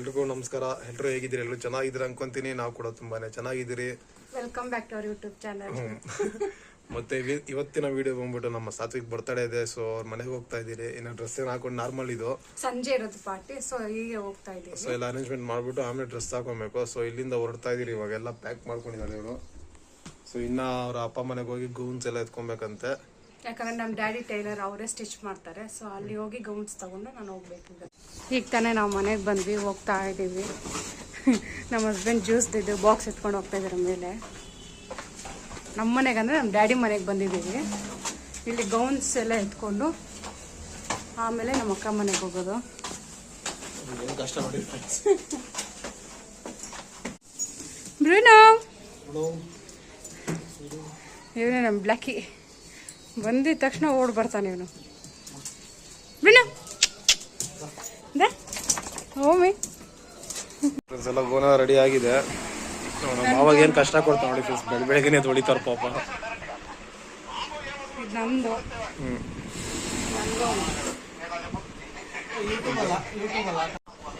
ಎಲ್ರಿಗೂ ನಮಸ್ಕಾರ. ಎಲ್ಲರೂ ಹೇಗಿದ್ದೀರಿ? ಎಲ್ಲರೂ ಚೆನ್ನಾಗಿದ್ದೀರಿ ಅನ್ಕೊಂತೀನಿ. ನಾವು ಕೂಡ ತುಂಬಾನೇ ಚೆನ್ನಾಗಿದ್ದೀರಿ. Welcome back to our YouTube channel ಮತ್ತೆ ಇವಿ- ಇವತ್ತಿನ ವಿಡಿಯೋ ಬಂದ್ಬಿಟ್ಟು ನಮ್ಮ ಸಾತ್ವಿಕ್ ಬರ್ತಡೇ ಇದೆ. ಸೊ ಅವ್ರ ಮನೆಗೆ ಹೋಗ್ತಾ ಇದ್ದೀರಿ. ಇನ್ನು ಡ್ರೆಸ್ ಏನು ಹಾಕೊಂಡು ನಾರ್ಮಲ್ ಇದು. ಸಂಜೆ ಇರೋದು ಪಾರ್ಟಿ ಸೊ ಹೀಗೆ ಹೋಗ್ತಾ ಇದ್ದೀವಿ. ಸೊ ಎಲ್ಲ ಅರೇಂಜ್ಮೆಂಟ್ ಮಾಡ್ಬಿಟ್ಟು ಆಮೇಲೆ ಡ್ರೆಸ್ ಹಾಕೊಬೇಕು. ಸೊ ಇಲ್ಲಿಂದ ಹೊರಡ್ತಾ ಇದ್ದೀರಿ. ಇವಾಗೆಲ್ಲ ಪ್ಯಾಕ್ ಮಾಡ್ಕೊಂಡಿದ್ದಾರೆ ಇವರು. ಸೊ ಇನ್ನ ಅವ್ರ ಅಪ್ಪ ಮನೆಗೆ ಹೋಗಿ ಗೂನ್ಸ್ ಎಲ್ಲ ಎತ್ಕೊಬೇಕಂತೆ. ಯಾಕಂದ್ರೆ ನಮ್ಮ ಡ್ಯಾಡಿ ಟೈಲರ್ ಅವರೇ ಸ್ಟಿಚ್ ಮಾಡ್ತಾರೆ ಸೊ ಅಲ್ಲಿ ಹೋಗಿ ಗೌನ್ಸ್ ತಗೊಂಡು ನಾನು ಹೋಗ್ಬೇಕಿದ್ದೆ ಈಗ. ಈಗ ತಾನೇ ನಾವು ಮನೆಗೆ ಬಂದ್ವಿ ಹೋಗ್ತಾ ಇದ್ದೀವಿ. ನಮ್ಮ ಹಸ್ಬೆಂಡ್ ಜ್ಯೂಸ್ದಿದ್ದು ಇದು ಬಾಕ್ಸ್ ಎತ್ಕೊಂಡು ಹೋಗ್ತಾ ಇದ್ದಾರೆ ಮೇಲೆ. ನಮ್ಮ ಮನೆಗೆ ಅಂದರೆ ನಮ್ಮ ಡ್ಯಾಡಿ ಮನೆಗೆ ಬಂದಿದ್ದೀವಿ. ಇಲ್ಲಿ ಗೌನ್ಸ್ ಎಲ್ಲ ಎತ್ಕೊಂಡು ಆಮೇಲೆ ನಮ್ಮ ಅಕ್ಕ ಮನೆಗೆ ಹೋಗೋದು. ಏನು ಕಷ್ಟ ಮಾಡಿ ಬ್ರೂನೋ? ಇವನೇ ನಮ್ಮ ಬ್ಲ್ಯಾಕಿ ಬಂದಿದ ತಕ್ಷಣ ಓಡ್ ಬರ್ತಾನೆ ಇವನು. ಓಮಿ ಎಲ್ಲ ಗೋನ ರೆಡಿ ಆಗಿದೆ. ಮಾವಾಗ ಏನು ಕಷ್ಟ ಕೊಡ್ತಾ ನೋಡಿ ಫ್ರೆಂಡ್ಸ್ ಬೆಳ ಬೆಳಗ್ಗೆನೆ ತೊಳಿತಾರ ಪಾಪ.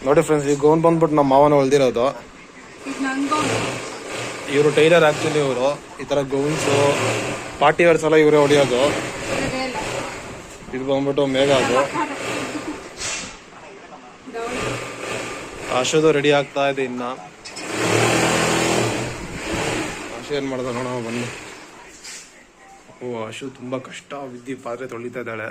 ನೋಡಿ ಫ್ರೆಂಡ್ಸ್ ಈ ಗೌನ್ ಬಂದ್ಬಿಟ್ಟು ನಮ್ಮ ಮಾವನ ಹೊಲ್ದಿರೋದು. ಇವರು ಟೈಲರ್ ಆಕ್ಚುಲಿ ಇವರು. ಈ ತರ ಗೌನ್ಸು ಪಾರ್ಟಿ ವೇರ್ಸ್ ಎಲ್ಲ ಇವರೇ ಹೊಡಿಯೋದು. ಇದು ಬಂದ್ಬಿಟ್ಟು ಮೇಘ ಅದು. ಆಶೋದು ರೆಡಿ ಆಗ್ತಾ ಇದೆ ಇನ್ನ. ಆಶು ಏನ್ ಮಾಡ್ದ ನೋಡೋಣ, ಬನ್ನಿ. ಓ, ಆಶು ತುಂಬಾ ಕಷ್ಟ ಬಿದ್ದಿ ಪಾತ್ರೆ ತೊಳಿತಾ ಇದ್ದಾಳೆ.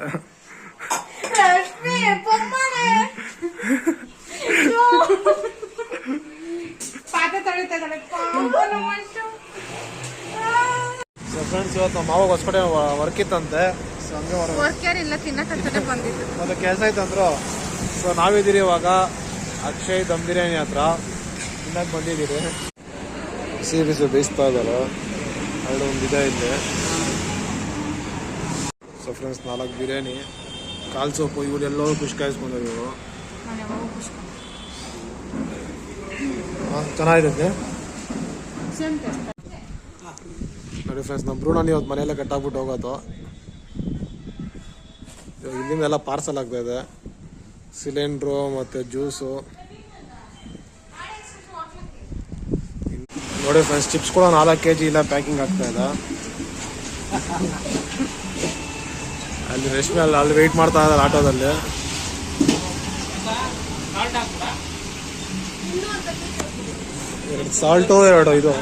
ಪಾತ್ರೆ ತೊಳಿತಾ ಇದ್ದಾಳೆ. ಸೊ ಫ್ರೆಂಡ್ಸ್ ಇವತ್ತು ನಮ್ಮ ಮಾವಾಗ ಹೊಸಕಡೆ ವರ್ಕ್ ಇತ್ತಂತೆ. ಸೊ ಹಂಗೆ ವರ್ಕ್ ಇಲ್ಲ ಬಂದಿದ್ದು. ಮತ್ತೆ ಕೆಲಸ ಇತ್ತಂದ್ರು. ಸೊ ನಾವಿದ್ದೀರಿ ಇವಾಗ ಅಕ್ಷಯ್ ದಮ್ ಬಿರಿಯಾನಿ ಹತ್ರ. ತಿನ್ನಕ್ ಬಂದಿದ್ದೀರಿ. ಬಿಸಿ ಬಿಸಿ ಬೇಯಿಸ್ತಾ ಇದ್ದಾರೆ ಎರಡು ಒಂದು ಇದೆ ಇಲ್ಲಿ. ಸೊ ಫ್ರೆಂಡ್ಸ್ ನಾಲ್ಕು ಬಿರಿಯಾನಿ. ಕಾಲು ಸೊಪ್ಪು ಇವರೆಲ್ಲರೂ ಖುಷಿ ಕಾಯಿಸ್ಕೊಂಡ್ರು ಇವರು. ನಾನು ನೋಡಿ ಫ್ರೆಂಡ್ಸ್ ನಮ್ಮ ಭ್ರೂಣನ ನೀವು ಮನೆಯಲ್ಲೇ ಕಟ್ಟಾಕ್ಬಿಟ್ಟು ಹೋಗೋದು. ಇಲ್ಲಿಂದ ಎಲ್ಲ ಪಾರ್ಸಲ್ ಆಗ್ತಾ ಇದೆ. ಸಿಲಿಂಡ್ರು ಮತ್ತು ಜ್ಯೂಸು ನೋಡಿ ಫ್ರೆಂಡ್ಸ್ ಚಿಪ್ಸ್ ಕೂಡ ನಾಲ್ಕು ಕೆ ಜಿ ಇಲ್ಲ ಪ್ಯಾಕಿಂಗ್ ಆಗ್ತಾ ಇದೆ. ಅಲ್ಲಿ ರೇಷ್ಮೆ ಅಲ್ಲಿ ಅಲ್ಲಿ ವೆಯ್ಟ್ ಮಾಡ್ತಾ ಇದ್ದಾರೆ ಆಟೋದಲ್ಲಿ. ಎರಡು ಸಾಲ್ಟು ಎರಡು ಇದು.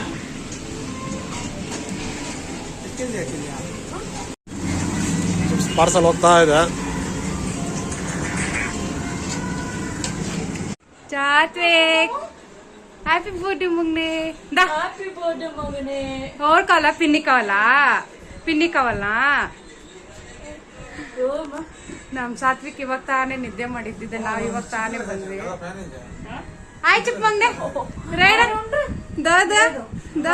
ಪಾರ್ಸಲ್ ಹೋಗ್ತಾ ಇದೆ చాత్విక్ హ్యాపీ బర్త్డే ముంగ్నే దా హ్యాపీ బర్త్డే మగనే ఎవరు కావాలా పిన్ని కావాలా పిన్ని కావాలా ನಮ್ ಸಾತ್ವಿಕ್ ಇವಾಗ ತಾನೇ ನಿದ್ದೆ ಮಾಡಿದ್ದಿದ್ದೆ ನಾವ್ ಇವಾಗ ತಾನೇ ಬಂದ್ವಿ ಆಯ್ತು ಚಿಪ್ ದ ದ ದ.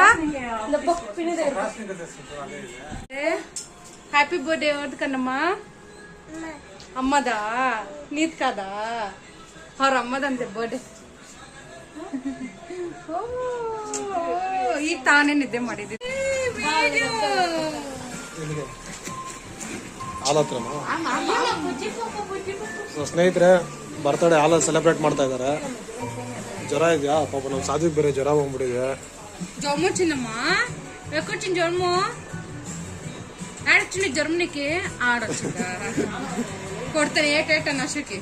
ಹ್ಯಾಪಿ ಬರ್ಡೇ ಅವ್ರದ್ದು ಕಣ್ಣಮ್ಮ. ಅಮ್ಮದ? ನೀತ್ಕದ? ಅವ್ರ ಅಮ್ಮದಂತೆ ಬರ್ಡೇ ಈಗ ತಾನೇ ನಿದ್ದೆ ಮಾಡಿದ್ದೀನಿ ಸ್ನೇಹಿತರೆ ಬರ್ತಡೇ ಹಾಲಲ್ಲಿ ಸೆಲೆಬ್ರೇಟ್ ಮಾಡ್ತಾ ಇದ್ದಾರೆ. ಜ್ವರ ಇದೆಯಾ ಪಾಪ ನಮ್ಮ ಸಾಧುಗೆ ಬೇರೆ ಜ್ವರ ಬಂದ್ಬಿಟ್ಟಿದೆ ಜ್ವರ ಚಿನ್ನಮ್ಮ ಎಕ್ಕೊ ಚಿನ್ನ ಜ್ವರಮು ಆಡಚಿನ ಜರ್ಮನಿಗೆ ಆಡೋ ಚಿಕ್ಕ ಕೊಡ್ತಾನೆ ಏಟ್ ಏಟ್ ಅನ್ನೋಷ್ಟಕ್ಕೆ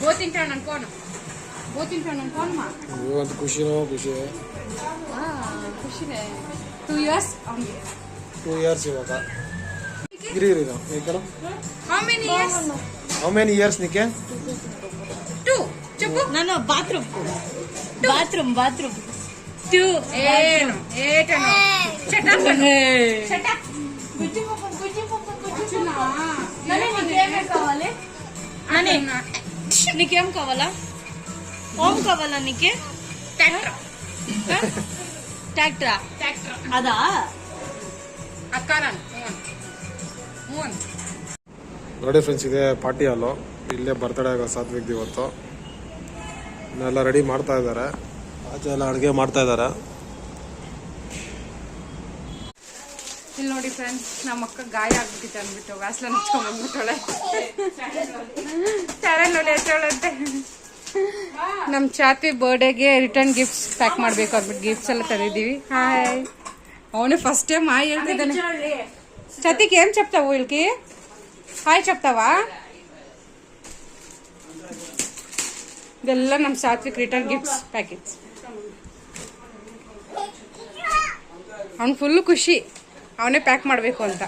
ಬೋ ತಿಂತಾಣ ಅನ್ಕೋನು ಬೋ ತಿಂತಾಣ ಅನ್ಕೋನು ಒಂದು ಖುಷಿನೋ ಖುಷಿ ಖುಷಿನೇ ಟೂ ಇಯರ್ಸ್ ಅವ್ನಿಗೆ ಟೂ ಇಯರ್ಸ್ ಇವಾಗ ಇರಿ ಇರಿ ನಾವು how many years how many years ನಿಕ್ಕೆ ನಾನು ಬಾತ್ರೂಮ್ ಬಾತ್ರೂಮ್ ಬಾತ್ರೂಮ್ టూ ఏను ఏటను చటప్ చటప్ నీకేమే కావాలి నాని నీకేం కావాలా ఓం కావాలా నీకే ట్రాక్టర్ ట్రాక్టరా ట్రాక్టర్ అదా అక్కారన్ ಮೂವನ್ ನೋಡಿ ಫ್ರೆಂಡ್ಸ್ ಇದೆ ಪಾರ್ಟಿ ಹಾಲು ಇಲ್ಲೇ ಬರ್ತಡೇ ಆಗೋ ಸಾತ್ವಿಕ್ ಇವತ್ತು ಇನ್ನೆಲ್ಲ ರೆಡಿ ಮಾಡ್ತಾ ಇದ್ದಾರೆ. ಆಚೆ ಎಲ್ಲ ಅಡುಗೆ ಮಾಡ್ತಾ ಇದ್ದಾರೆ. ಇಲ್ಲಿ ನೋಡಿ ಫ್ರೆಂಡ್ಸ್ ನಮ್ಮ ಅಕ್ಕ ಗಾಯ ಆಗ್ಬಿಟ್ಟಿತ್ತು ಅಂದ್ಬಿಟ್ಟು ವ್ಯಾಸ್ಲನ್ ಹಚ್ಕೊಂಡ್ ಬಂದ್ಬಿಟ್ಟೋಳೆ. ನೋಡಿ ಹಚ್ಚೋಳಂತೆ ನಮ್ಮ ಚಾತಿ ಬರ್ಡೇಗೆ ರಿಟರ್ನ್ ಗಿಫ್ಟ್ಸ್ ಪ್ಯಾಕ್ ಮಾಡಬೇಕು ಅಂದ್ಬಿಟ್ಟು ಗಿಫ್ಟ್ಸ್ ಎಲ್ಲ ತಂದಿದ್ದೀವಿ. ಹಾಯ್ ಅವನು ಫಸ್ಟ್ ಟೈಮ್ ಹಾಯ್ ಹೇಳ್ತಿದ್ದಾನೆ. ಚತಿಗೆ ಏನ್ ಚಪ್ತಾವು ಇಲ್ಕಿ ಹಾಯ್ ಚಪ್ತಾವಾ? ಇದೆಲ್ಲ ನಮ್ಮ ಸಾತ್ವಿಕ್ ರಿಟರ್ನ್ ಗಿಫ್ಟ್ಸ್ ಪ್ಯಾಕೆಟ್ಸ್ ಅವ್ನು ಫುಲ್ಲು ಖುಷಿ. ಅವನೇ ಪ್ಯಾಕ್ ಮಾಡಬೇಕು ಅಂತ.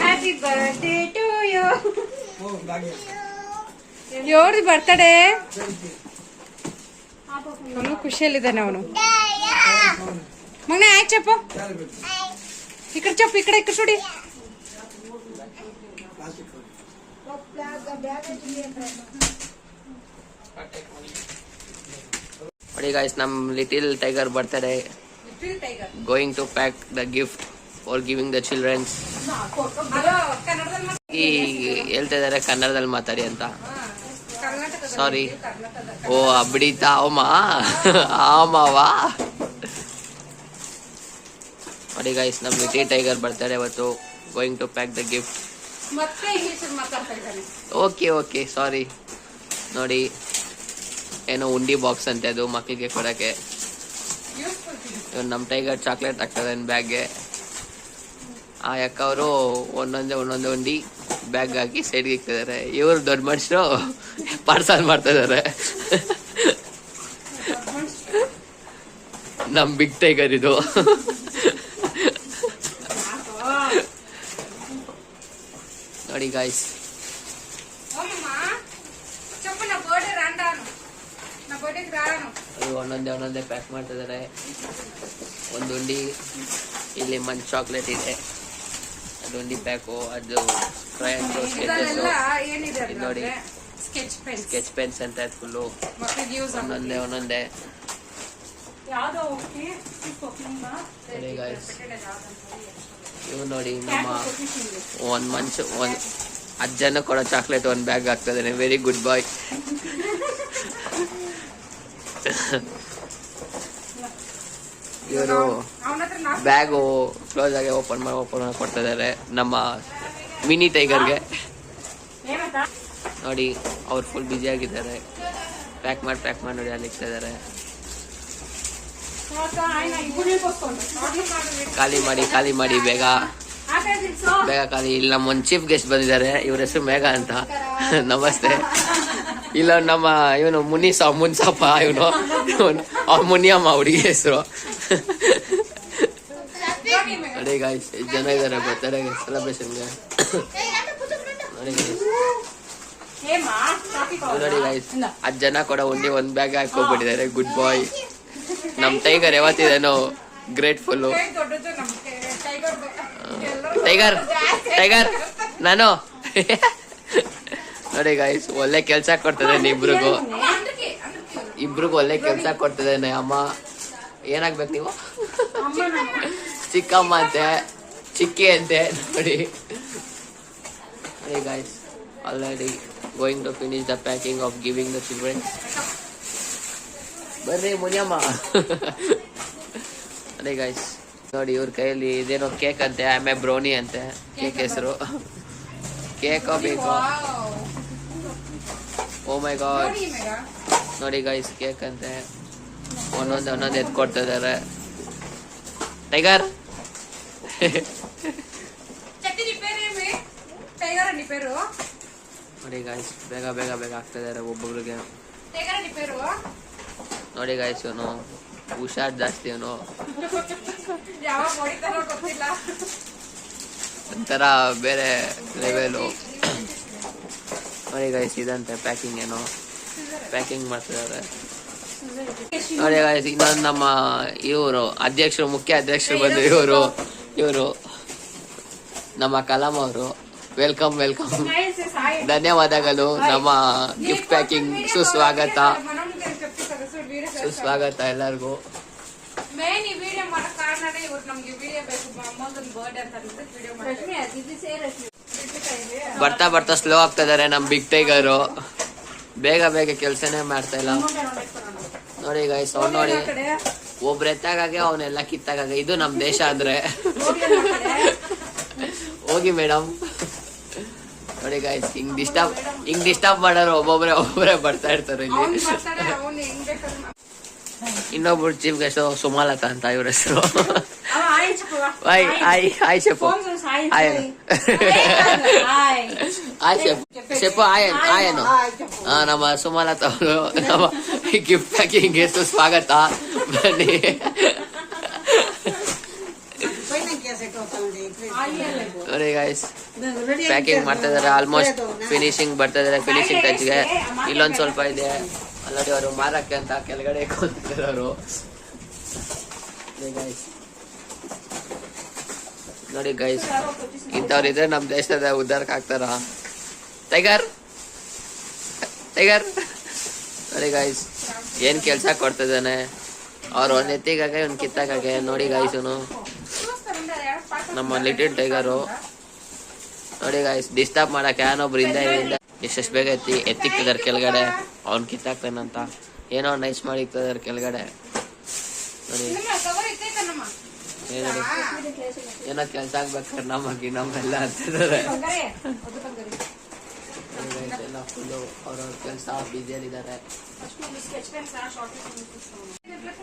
ಹ್ಯಾಪಿ ಬರ್ಡೇ ಟು ಯು ಯೋರ್ದು ಬರ್ತಡೇ ಅವನು ಖುಷಿಯಲ್ಲಿದ್ದಾನೆ ಅವನು. ಮಗನೇ ಆಯ್ತು ಚಪ್ಪು. ಈ ಕಡೆ ಚಪ್ಪು ಈ ಕಡೆ ಈ ಕಡೆ ಸುಡಿ. ನೋಡಿ ಗಾಯ್ಸ್ ನಮ್ ಲಿಟಿಲ್ ಟೈಗರ್ ಬರ್ತಾರೆ going to pack the gift for giving the childrens ಈ ಹೇಳ್ತಾ ಇದಾರೆ ಕನ್ನಡದಲ್ಲಿ ಮಾತಾಡಿ ಅಂತ. ಸಾರಿ ಓ ಅಬ್ಡಿತಾ ಅವಮ ಆಮವಾ ನೋಡಿ ಗಾಯ್ಸ್ ನಮ್ ಲಿಟಿಲ್ ಟೈಗರ್ ಬರ್ತಾರೆ ಇವತ್ತು. Going to pack the gift okay okay sorry ನೋಡಿ ಏನೋ ಉಂಡಿ ಬಾಕ್ಸ್ ಅಂತೆ ಅದು ಮಕ್ಕಳಿಗೆ ಕೊಡಕ್ಕೆ. ನಮ್ಮ ಟೈಗರ್ ಚಾಕ್ಲೇಟ್ ಹಾಕ್ತದೆ ಬ್ಯಾಗ್ಗೆ ಆ ಅಕ್ಕ ಅವರು ಒಂದೊಂದೇ ಒಂದೊಂದೇ ಉಂಡಿ ಬ್ಯಾಗ್ ಹಾಕಿ ಸೈಡ್ಗೆ ಇಕ್ತಿದ್ದಾರೆ ಇವರು ದೊಡ್ಡ ಮನುಷ್ಯರು ಪಾರ್ಸಲ್ ಮಾಡ್ತಾ ನಮ್ಮ ನಮ್ ಬಿಗ್ ಟೈಗರ್ ಇದು. రాను ಅದು ಒಂದೊಂದೇ ಒಂದೊಂದೇ ಪ್ಯಾಕ್ ಮಾಡ್ತಿದ್ದಾರೆ ಒಂದು ಉಂಡಿ ಇಲ್ಲಿ ಮಂಚ್ ಚಾಕ್ಲೇಟ್ ಇದೆ. ಅದು ಉಂಡಿ ಪ್ಯಾಕು ಅದು ಸ್ಕೆಚಸ್ ನೋಡಿ. ಸ್ಕೆಚ್ ಪೆನ್ಸ್ ಅಂತ ಫುಲ್ಲು ಒಂದೊಂದೇ ಒಂದೊಂದೇ. ಯಾವ್ದೋ ನೋಡಿ guys. ಇವು ನೋಡಿ ನಮ್ಮ ಒಂದು ಮಂಚ್ ಒಂದು ಅಜ್ಜನ ಜನ ಕೊಡೋ ಚಾಕ್ಲೇಟ್ ಒಂದು ಬ್ಯಾಗ್ ಆಗ್ತದೆ ವೆರಿ ಗುಡ್ ಬಾಯ್ ಇವರು ಬ್ಯಾಗು ಕ್ಲೋಸ್ ಆಗಿ ಓಪನ್ ಮಾಡಿ ಓಪನ್ ಮಾಡಿ ಕೊಡ್ತಾ ಇದ್ದಾರೆ ನಮ್ಮ ಮಿನಿ ಟೈಗರ್ಗೆ ನೋಡಿ ಅವ್ರು ಫುಲ್ ಬ್ಯುಸಿ ಆಗಿದ್ದಾರೆ. ಪ್ಯಾಕ್ ಮಾಡಿ ಪ್ಯಾಕ್ ಮಾಡಿ ನೋಡಿ ಅಲ್ಲಿ ಇಕ್ತಾ ಖಾಲಿ ಮಾಡಿ ಖಾಲಿ ಮಾಡಿ, ಬೇಗ. ಬೇಗ ಖಾಲಿ. ಇಲ್ಲಿ ನಮ್ಮ ಒಂದು ಚೀಫ್ ಗೆಸ್ಟ್ ಬಂದಿದ್ದಾರೆ. ಇವ್ರ ಹೆಸರು ಮೇಘ ಅಂತ. ನಮಸ್ತೆ. ಇಲ್ಲ, ನಮ್ಮ ಇವನು ಮುನಿಸ ಮುನ್ಸಪ್ಪ ಇವನು. ಅವ್ನು ಮುನಿಯಮ್ಮ ಹುಡುಗಿ ಹೆಸರು. ನೋಡಿ ಗಾಯ್ಸ್ ಜನ ಇದ್ದಾರೆ ಬರ್ತಾರೆ ಸೆಲೆಬ್ರೇಷನ್ಗೆ ನೋಡಿ ಗಾಯ್ಸ್ ಹತ್ತು ಜನ ಕೂಡ ಒಂದೇ ಒಂದು ಬ್ಯಾಗ್ ಹಾಕೋಬಿಟ್ಟಿದ್ದಾರೆ ಗುಡ್ ಬಾಯ್ ನಮ್ಮ ಟೈಗರ್ ಯಾವತ್ತಿದೇನೋ ಗ್ರೇಟ್ಫುಲ್ಲು. ಟೈಗರ್ ಟೈಗರ್, ನಾನು. ನೋಡಿ ಗಾಯ್ಸ್ ಒಳ್ಳೆ ಕೆಲಸ ಕೊಡ್ತಿದ್ದೇನೆ ಇಬ್ರಿಗೂ. ಇಬ್ರಿಗೂ ಒಳ್ಳೆ ಕೆಲಸ ಕೊಡ್ತಿದ್ದೇನೆ ಅಮ್ಮ ಏನಾಗ್ಬೇಕು ನೀವು? ಚಿಕ್ಕಮ್ಮ ಅಂತೆ, ಚಿಕ್ಕಿ ಅಂತೆ, ನೋಡಿ. Guys already going to finish the packing of giving the children ಬರ್ರಿ ಮುನಿಯಮ್ಮ. ಅದೇ ಗಾಯ್ಸ್ ನೋಡಿ ಇವ್ರ ಕೈಯಲ್ಲಿ ಇದೇನೋ ಕೇಕ್ ಅಂತೆ ಎ ಬ್ರೌನಿ ಅಂತೆ. ಕೇಕ್ ಹೆಸರು. ಕೇಕ್ ಬೇಕೋ ಓ ಮೈ ಗಾಡ್ ನೋಡಿ ಗಾಯ್ಸ್ ಕೇಕ್ ಅಂತೆ. ಒಂದೊಂದು ಒಂದೊಂದು ಎತ್ ಕೊಡ್ತಾ ಇದಾರೆ ಟೈಗರ್ ನೋಡಿ ಗಾಯ್ಸ್ ಬೇಗ ಬೇಗ ಬೇಗ ಆಗ್ತಾ ಇದಾರೆ ಒಬ್ಬೊಬ್ಬರಿಗೆ ನೋಡಿ ಗಾಯ್ಸ್ ಇವನು ಹುಷಾರ್ ಜಾಸ್ತಿ ಇವನು. ಒಂಥರ ಬೇರೆ ಲೆವೆಲು ನೋಡಿ ಗಾಯ್ಸ್ ಇದಂತೆ ಪ್ಯಾಕಿಂಗ್ ಏನು. ಪ್ಯಾಕಿಂಗ್ ಮಾಡ್ತಿದ್ದಾರೆ. ನೋಡಿ ಗಾಯ್ಸ್ ಇನ್ನೊಂದು ನಮ್ಮ ಇವರು ಅಧ್ಯಕ್ಷರು ಮುಖ್ಯ ಅಧ್ಯಕ್ಷರು ಬಂದು ಇವರು ಇವರು. ನಮ್ಮ ಕಲಾಂ ಅವರು ವೆಲ್ಕಮ್ ವೆಲ್ಕಮ್ ಧನ್ಯವಾದಗಳು ನಮ್ಮ ಗಿಫ್ಟ್ ಪ್ಯಾಕಿಂಗ್ ಸುಸ್ವಾಗತ. ಸುಸ್ವಾಗತ ಎಲ್ಲರಿಗೂ ಮೇನ್ ಈ ವಿಡಿಯೋ ಮಾಡೋ ಕಾರಣನೇ ಇವ್ರು ನಮ್ಗೆ ವಿಡಿಯೋ ಬೇಕು. ಬರ್ಡೇ ಅಂತ ಅಂದ್ಬಿಟ್ಟು ವಿಡಿಯೋ ಬರ್ತಾ ಬರ್ತಾ ಸ್ಲೋ ಆಗ್ತಾ ಇದಾರೆ ನಮ್ ಬಿಗ್ ಟೈಗರು ಬೇಗ ಬೇಗ ಕೆಲ್ಸನೇ ಮಾಡ್ತಾ ಇಲ್ಲ. ನೋಡಿ ಗೈಸ್ ಅವ್ನು ನೋಡಿ. ಒಬ್ರು ಎತ್ತಾಗಾಗೆ ಅವನ್ನೆಲ್ಲ ಕಿತ್ತಾಗ ಇದು ನಮ್ ದೇಶ ಅಂದ್ರೆ ಹೋಗಿ ಮೇಡಮ್ ನೋಡಿ ಗಾಯ್ಸ್ ಹಿಂಗ್ ಡಿಸ್ಟರ್ಬ್ ಹಿಂಗ್ ಡಿಸ್ಟರ್ಬ್ ಮಾಡೋರು ಒಬ್ಬೊಬ್ರೆ ಒಬ್ಬೊಬ್ರೆ ಬರ್ತಾ ಇರ್ತಾರೆ ಇಲ್ಲಿ. ಇನ್ನೊಬ್ರು ಚೀಫ್ ಗೆಸ್ಟ್ ಸುಮಾಲತಾ ಅಂತ ಇವ್ರ ಹೆಸರು ಅವ ಆಯ್ ಚಪ್ಪವ. Hi hi hi chef phone ಮಾಡ್ಸು, ಆಯ್ ಹಾಯ್ ಚಪ್ಪವ. ಆಯ್. ಹಾಯ್ ಶೆಫ್ ಶೆಫು ಹಾಯ್ ಹಾಯನು ಆ, ನಮ್ಮ ಸುಮಲತಾ ಅವರು ನಮ್ಮ ಗಿಫ್ಟ್ ಪ್ಯಾಕಿಂಗ್ ಸ್ವಾಗತ ಬನ್ನಿ ನೋಡಿ ಗೈಸ್ ಪ್ಯಾಕಿಂಗ್ ಮಾಡ್ತಾ ಇದಾರೆ ಆಲ್ಮೋಸ್ಟ್ ಫಿನಿಶಿಂಗ್ ಬರ್ತಾ ಇದಾರೆ ಫಿನಿಶಿಂಗ್ ಟಚ್ಗೆ ಇಲ್ಲೊಂದ್ ಸ್ವಲ್ಪ ಇದೆ ಅಲ್ಲಡಿ ಅವರು ಮಾರಕ್ಕೆ ಅಂತ ಕೆಳಗಡೆ ಕೂತಿರೋರು. ಗೈಸ್ ನೋಡಿ ಗೈಸ್ ಇಂಥವ್ರು ಇದ್ರೆ ನಮ್ ದೇಶದ ಉದ್ಧಾರಕ್ಕೆ ಆಗ್ತಾರ? ಟೈಗರ್ ಟೈಗರ್ ನೋಡಿ ಗೈಸ್ ಏನ್ ಕೆಲ್ಸ ಕೊಡ್ತಿದ್ದಾನೆ? ಅವ್ರು ಒಂದ್ ಎತ್ತಿಗಾಗೆ ಒಂದ್ ಕಿತ್ತಾಗಾಗೆ. ನೋಡಿ ಗೈಸ್ ಇವನು. ನಮ್ಮ ಲಿಟಲ್ ಟೈಗರು ನೋಡಿ ಗಾಯ್ಸ್ ಡಿಸ್ಟರ್ಬ್ ಮಾಡಕ್ ಯಾನೊಬ್ರು ಹಿಂದೆ. ಎಷ್ಟೆಷ್ಟು ಬೇಗ ಎತ್ತಿ ಎತ್ತಿಕ್ತಿದಾರೆ ಕೆಳಗಡೆ ಅವ್ನ್ ಕಿತ್ತಾಕ್ತಾನಂತ ಏನೋ ನೈಸ್ ಮಾಡಿ ಇಕ್ತಿದಾರೆ ಕೆಳಗಡೆ ನೋಡಿ? ಏನ್ ಏನೋ ಕೆಲ್ಸ ಆಗ್ಬೇಕಾದ್ರೆ ನಮಗೆ ನಮ್ಮೆಲ್ಲ ಅಂತಿದ್ದಾರೆ. ಎಲ್ಲ ಫುಲ್ಲು ಅವ್ರವ್ರ ಕೆಲಸ ಇತ್ತು.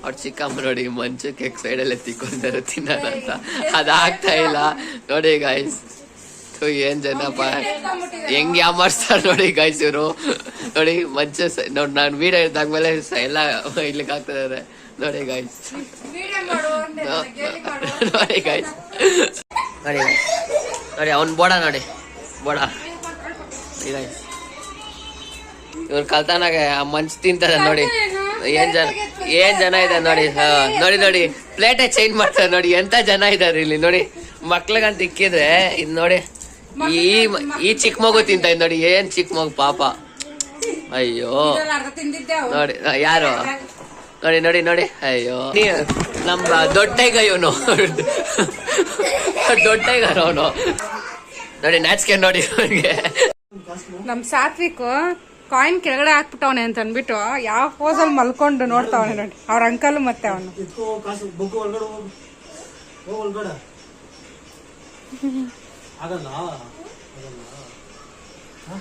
ಅವ್ರ ಚಿಕ್ಕಮ್ಮ ನೋಡಿ ಮಂಚು ಕೇಕ್ ಸೈಡಲ್ಲಿ ಎತ್ತಿಕೊಂತಾರೆ ತಿನ್ನೋದಂತ ಅದಾಗ್ತಾ ಇಲ್ಲ ನೋಡಿ ಗಾಯ್ಸ್ ಏನ್ ಜನಪ್ಪ? ಹೆಂಗ್ ಯಾಮಾರ್ಸ್ತಾರ ನೋಡಿ ಗಾಯ್ಸ್ ಇವರು. ನೋಡಿ ಮಂಚ ನೋಡಿ ನಾನು ವೀಡಿಯೋ ಇದ್ದಾದ್ಮೇಲೆ ಮೇಲೆ ಎಲ್ಲ ಇಲ್ಲಿಗೆ ಹಾಕ್ತಿದ್ದಾರೆ. ನೋಡಿ ಗೇಲಿ ನೋಡಿ ಗಾಯ್ಸ್ ನೋಡಿ ನೋಡಿ ಅವ್ನ್ ಬೋಡ ನೋಡಿ. ಬೋಡ. ಇವ್ರ ಕಲ್ತಾನಾಗ ಆ ಮಂಚ್ ತಿಂತಾರೆ ನೋಡಿ. ಏನ್ ಜನ ಏನ್ ಜನ ಇದೆ ನೋಡಿ ನೋಡಿ ನೋಡಿ. ಪ್ಲೇಟೇ ಚೇಂಜ್ ಮಾಡ್ತಾರೆ ನೋಡಿ. ಎಂತ ಜನ ಇದಾರೆ ಇಲ್ಲಿ ನೋಡಿ. ಮಕ್ಳಿಗಂತ ಇಕ್ಕಿದ್ರೆ ಇದು ನೋಡಿ. ಈ ಈ ಚಿಕ್ಕ ಮಗು ತಿಂತ ನೋಡಿ ಏನ್ ಚಿಕ್ಕ ಮಗು ಪಾಪ. ಅಯ್ಯೋ. ನೋಡಿ ಯಾರು? ನೋಡಿ ನೋಡಿ ನೋಡಿ. ಅಯ್ಯೋ. ನೀ ನಮ್ಮ ದೊಡ್ಡಗ ಇವನು ದೊಡ್ಡಗ ಅವನು ನೋಡಿ ನಾಚಿಕೆ ನೋಡಿ ಅವನಿಗೆ. ನಮ್ ಸಾತ್ವಿಕ್ ಕಾಯಿನ್ ಕೆಳಗಡೆ ಹಾಕ್ಬಿಟ್ಟವನೆ ಅಂತ ಅನ್ಬಿಟ್ಟು ಯಾವ ಪೋಸಲ್ಲಿ ಮಲ್ಕೊಂಡು ನೋಡ್ತಾವನೆ ನೋಡಿ. ಅವ್ರ ಅಂಕಲ್ ಮತ್ತೆ ಅವನು. ಒಳಗಡೆ. ಆಗಲ್ಲ ಆಗಲ್ಲ ಹ?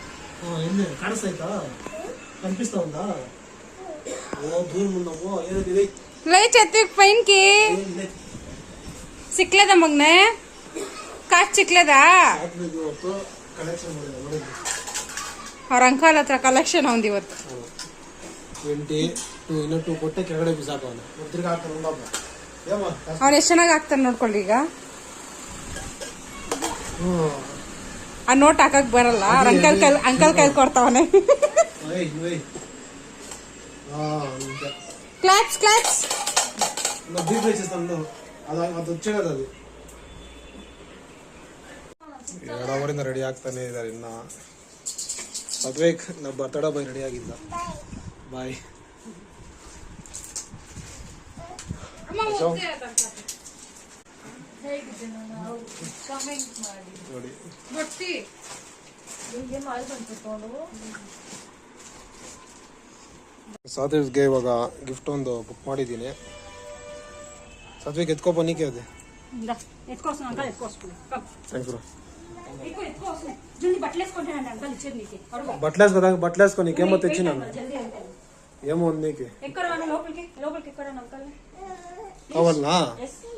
ಕಾಣಿಸ್ತಾಯ್ತಾ? ಕನ್ಪಿಸ್ತಾ ಉಂಟಾ? ಓ ದೂರ ಏನಿದೆ ಲೈ ಪೈನ್ಕಿ ಸಿಕ್ಲೇದ ಮಗ್ನೆ? ಕಾಚ್ ಸಿಕ್ಲೇದಾ? ಅವ್ರ ಅಂಕಲ್ ಹತ್ರ ಕಲೆಕ್ಷನ್ ಅವ್ನ್ದು ಇವತ್ತು. ಟ್ವೆಂಟಿ ಟೂ ಇನ್ನೂ ಟೂ ಕೊಟ್ಟೆ ಕೆಳಗಡೆ ಬಿಸಾಕ ಅವನು ಅವ್ನು ಎಷ್ಟು ಚೆನ್ನಾಗಿ ಹಾಕ್ತಾನೆ ನೋಡ್ಕೊಳ್ಳಿ ಈಗ. ಆ ನೋಟ್ ಹಾಕಕ್ ಬರಲ್ಲ. ಅವ್ರ ಅಂಕಲ್ ಕೈ ಅಂಕಲ್ ಕೈ ಕೊಡ್ತಾವನೆ. ಕ್ಲಾಕ್ಸ್ ಕ್ಲಾಕ್ಸ್ ಕ್ಲಾಪ್ಸ್ ಕ್ಲಾಪ್ಸ್ ಎರಡು ಅವರಿಂದ ರೆಡಿ ಆಗ್ತಾನೆ ಇದ್ದಾರೆ ಇನ್ನ. ಸದ್ವೇಕ್ ನಾವು ಬರ್ತಡ ಬಾಯ್ ರೆಡಿ ಆಗಿಲ್ಲ ಬಾಯ್ ನೋಡಿ ಗೊತ್ತಿ ಸಾತ್ವಿಕ್ಗೆ ಇವಾಗ ಗಿಫ್ಟ್ ಒಂದು ಬುಕ್ ಮಾಡಿದ್ದೀನಿ ಸಾತ್ವಿಕ್ ಎತ್ಕೋ ಬನ್ನಿಕೆ ಅದೇ ಇಂದ, ಎತ್ಕೋಸು ಅಂಕಲ್ ಎತ್ಕೋಸು ಕಮ್. ಥ್ಯಾಂಕ್ಸ್ ಬ್ರೋ ಎತ್ಕೋ ಎತ್ಕೋಸು ಜಲ್ದಿ ಬಟ್ಲೇಸ್ಕೊಂಡೆ ನಾನು ಅಂಕಲ್ ಇಚ್ಚಿರ್ ನೀಕೆ ಹೊರಗೋ బట్టలేసు కదా బట్టలేసుకొని నీకేమో తెచ్చినాను జల్దీ అంకల్ ఏమో ఉంది నీకు ఎక్కడ రాను లోపలికి లోపలికి ఎక్కడ అంకల్ కావాలనా ఎస్ ఎత్త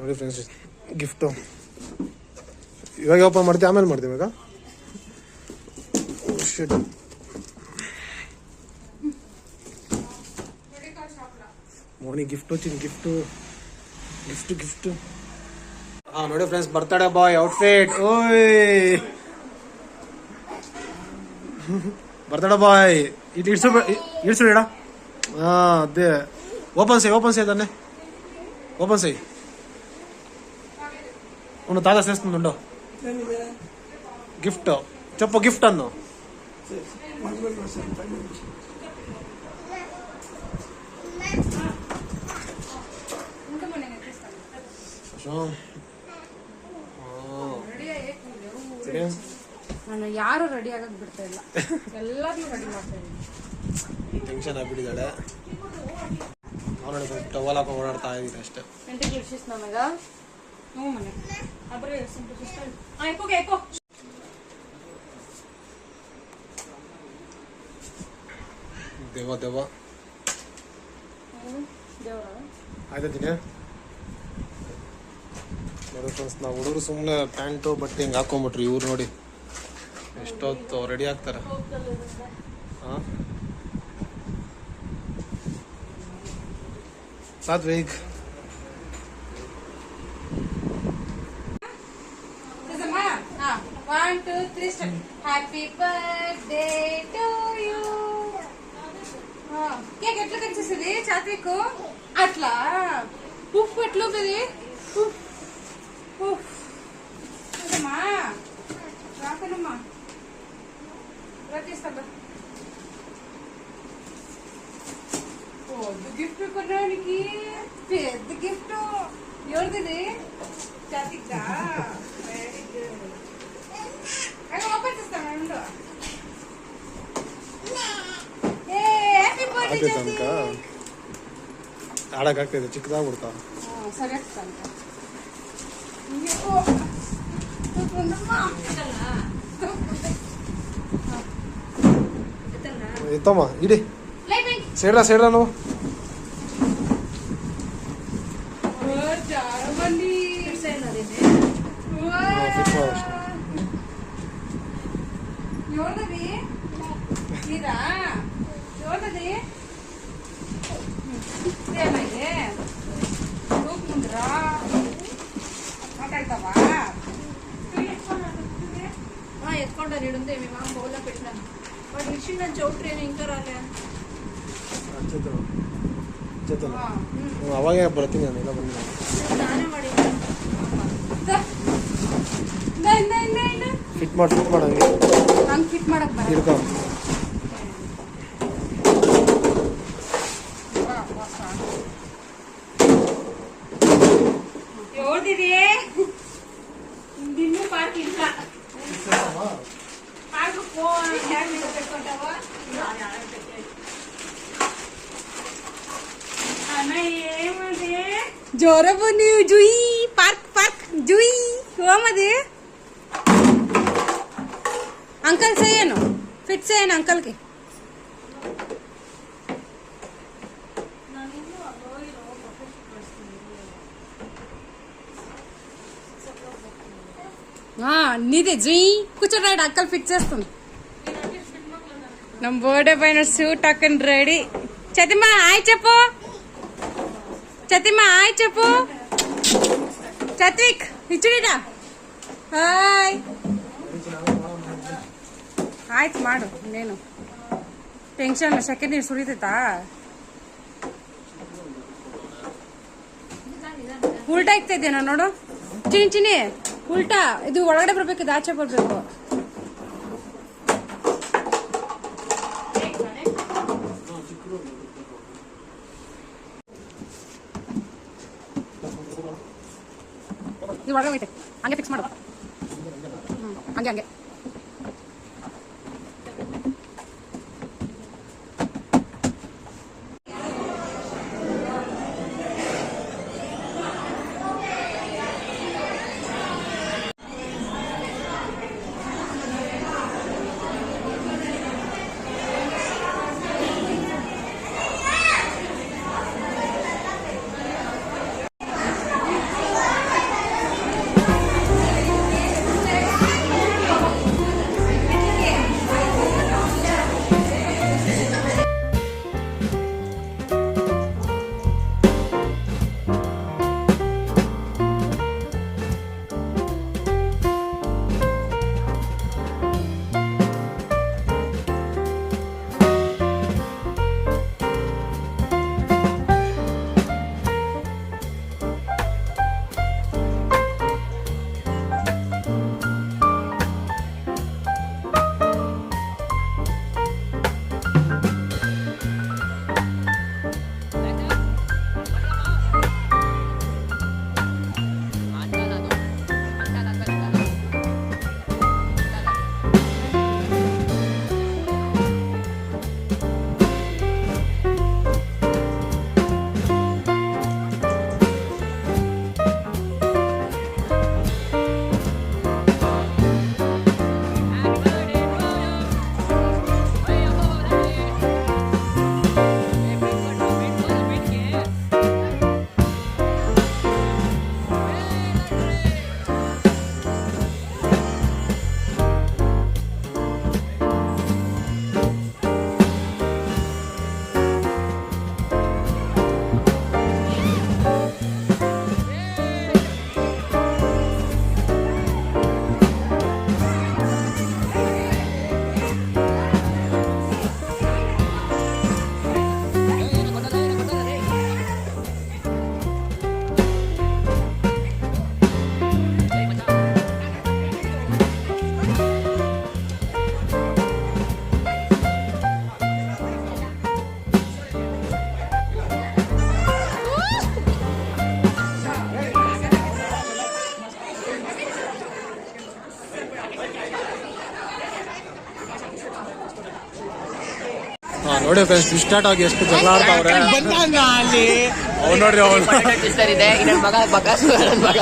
ನೋಡಿ ಫ್ರೆಂಡ್ಸ್ ಗಿಫ್ಟು ಇವಾಗ ಓಪನ್ ಮಾಡ್ತೀವಿ ಆಮೇಲೆ ಮಾಡ್ತೀವಿ ಇವಾಗ? ಶೆಡ್ ಮೋನಿ ಗಿಫ್ಟು ಚಿನ್ ಗಿಫ್ಟು ಗಿಫ್ಟ್ ಗಿಫ್ಟ್ ಹಾ, ನೋಡಿ ಫ್ರೆಂಡ್ಸ್ ಬರ್ತಾಡೆ ಬಾಯ್ ಔಟ್ಫಿಟ್ ಓಯ್. ಬರ್ತಾಡ ಬಾಯ್ ಇದು ಇಡ್ಸು ಇಡ್ಸು ಬೇಡ. ಹಾ, ಅದೇ. ಓಪನ್ ಸೈ ಓಪನ್ ಸೈ ತಾನೆ ಓಪನ್ ಸೈ. ఉన్న తాగా చేస్తుండో గిఫ్ట్ చెప్పు గిఫ్ట్ అన్ను ನಾನು ಯಾರು ರೆಡಿ ಆಗಕ್ ಬಿಡ್ತಾ ಇಲ್ಲ ಎಲ್ಲಾರ್ನು ರೆಡಿ ಮಾಡ್ತಾ ಇದ್ದೀನಿ ಟೆನ್ಷನ್ ಆಗ್ಬಿಟ್ಟಿದ್ದಾಳೆ ನೋಡಿ ಟವಲ್ ಹಾಕೊಂಡು ಓಡಾಡ್ತಾ ಇದ್ದೀನಿ ಅಷ್ಟೇ ಎಂಟಿಗೆ ಇರ್ಸಿಸ್ ನನಗ ಹ್ಞೂ ಮನೆ ಅಬ್ರೆ ಸಿಂಪಲ್ ಸಿಸ್ಟರ್ ಆ ಎಕ್ಕೋಗೆ ಎಕ್ಕೋ ದೆವ್ವ ದೆವ್ವ ದೇವ್ರ ಆಯ್ತಿದ್ದೀನಿ ನೋಡಿ ಫ್ರೆಂಡ್ಸ್ ನಾವು ಹುಡುಗರು ಸುಮ್ಮನೆ ಪ್ಯಾಂಟು ಬಟ್ಟೆ ಹಿಂಗೆ ಹಾಕೊಂಬಿಟ್ರಿ ಇವ್ರು ನೋಡಿ ಎಷ್ಟೊತ್ತು ರೆಡಿ ಆಗ್ತಾರೆ ಹಾಂ happy birthday to you cake ఎట్లా కనిపిస్తుంది చాతీకు అట్లా? ఉఫ్ ఎట్లా ఉంది ఉఫ్. ఉఫ్ ఉందమ్మా రాకనమ్మా రా తీస్తా పొద్దు గిఫ్ట్ కొనడానికి పెద్ద గిఫ్ట్ ఎవరిది చాతికా. వెరీ గుడ్ ಆಡಕಂತ ಆಡಕ್ಕಾಗ್ತದೆ ಚಿಕ್ಕದಾಗ ಬಿಡ್ತಾ ಸರಿ ಆಗ್ತಂತ ಎತ್ತಮ್ಮ ಇಡಿ ಸೇಡ್ರಾ ಸೇಡ್ರಾ ನಾವು ಫಿಟ್ ಮಾಡಿ ಅಷ್ಟೇ ఎవరిది ఇదా ఎవరిది ఇదేనాయే చూపుందిరా మాట్లాడతావా ఎత్తుకుంటా నీడుంది మీ మామ బౌల్లో పెట్టినాను వాడు ఇచ్చిండని చౌట్రీ ఇంకా రాలే ಚೇತನ ಚೇತನ ಹ್ಞೂ ಅವಾಗೇ ಬರ್ತೀನಿ ನಾನು ಇಲ್ಲ ಬಂದಿಲ್ಲ ನಾನೇ ಮಾಡಿ ಫಿಟ್ ಮಾಡಿ ಫಿಟ್ ಮಾಡಂಗೆ மடக்கு மடக்கு இருக்கும் ஓடிதே இன்னும் பார்க்க இல்ல பார்க்க போ ஹேர் மேல பெட்கொண்டவா ಜೋರ ಬನ್ನಿ ಜುಯಿ ಪಾರ್ಕ್ ಪಾರ್ಕ್ ಜುಯಿ ಹೋಮದು అంకల్ చేయను. ఫిట్ చేయను అంకల్కి. నీదే జీ. కూర్చోరాడు అక్కలు ఫిట్ చేస్తుంది. నా బర్త్డే పైన సూట్ అక్కని రెడీ చతిమా ఆయ్ చెప్పు. చతిమా ఆయ్ చెప్పు. చత్విక్ ఇచ్చుడిడా హాయ్. ಆಯ್ತು ಮಾಡು, ಇನ್ನೇನು. ಟೆನ್ಷನ್ ಸೆಕೆಂಡ್ ನೀರು ಸುರಿತೈತಾ? ಉಲ್ಟಾ ಇಕ್ತಾ ನೋಡು. ಚಿನಿ ಚಿನಿ ಉಲ್ಟಾ. ಇದು ಒಳಗಡೆ ಬರ್ಬೇಕು, ಇದು ಆಚೆ ಬರ್ಬೇಕು. ಇದು ಒಳಗಡೆ ಐತೆ ಹಂಗೆ ಫಿಕ್ಸ್ ಮಾಡು. ಹ್ಞೂ ಹಂಗೆ ಹಂಗೆ. ನೋಡಿ ಫ್ರೆಂಡ್ಸ್ ಸ್ಟಾರ್ಟ್ ಆಗಿ ಎಷ್ಟು ಜಗಳ ಆಡ್ತಾವ್ರೆ ಅವ್ನು ನೋಡ್ರಿ ಅವನು. ಇದೆ ಈ ನನ್ ಮಗ ಬಕಾಸು ನನ್ ಮಗ.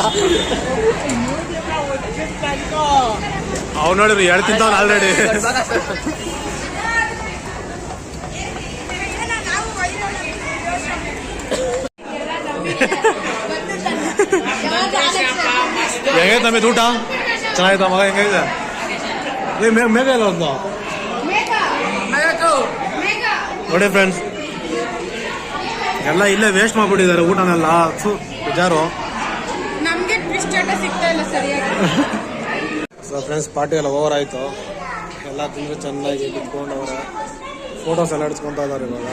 ಅವ್ನು ನೋಡಿರಿ ತಿಂತಾವ್ ಆಲ್ರೆಡಿ. ಹೆಂಗೈತೆ ನಮಗೆ ಊಟ? ಚೆನ್ನಾಗಿತ್ತ ಮಗ? ಮೇ ಮೇಘ ಇಲ್ಲ ಒಂದು ನೋಡಿ ಫ್ರೆಂಡ್ಸ್ ಎಲ್ಲ ಇಲ್ಲೇ ವೇಸ್ಟ್ ಮಾಡ್ಬಿಟ್ಟಿದ್ದಾರೆ ಊಟನೆಲ್ಲ. ಬೇಜಾರು. ಸರಿಯಾಗಿ. ಸೊ ಫ್ರೆಂಡ್ಸ್ ಪಾರ್ಟಿ ಎಲ್ಲ ಓವರ್ ಆಯಿತು. ಎಲ್ಲ ತಿಂದ್ರೆ ಚೆನ್ನಾಗಿ ಕುತ್ಕೊಂಡವ್ರೆ. ಫೋಟೋಸ್ ಎಲ್ಲ ಹಿಡ್ಸ್ಕೊಂತ ಇದ್ದಾರೆ ಇವಾಗ.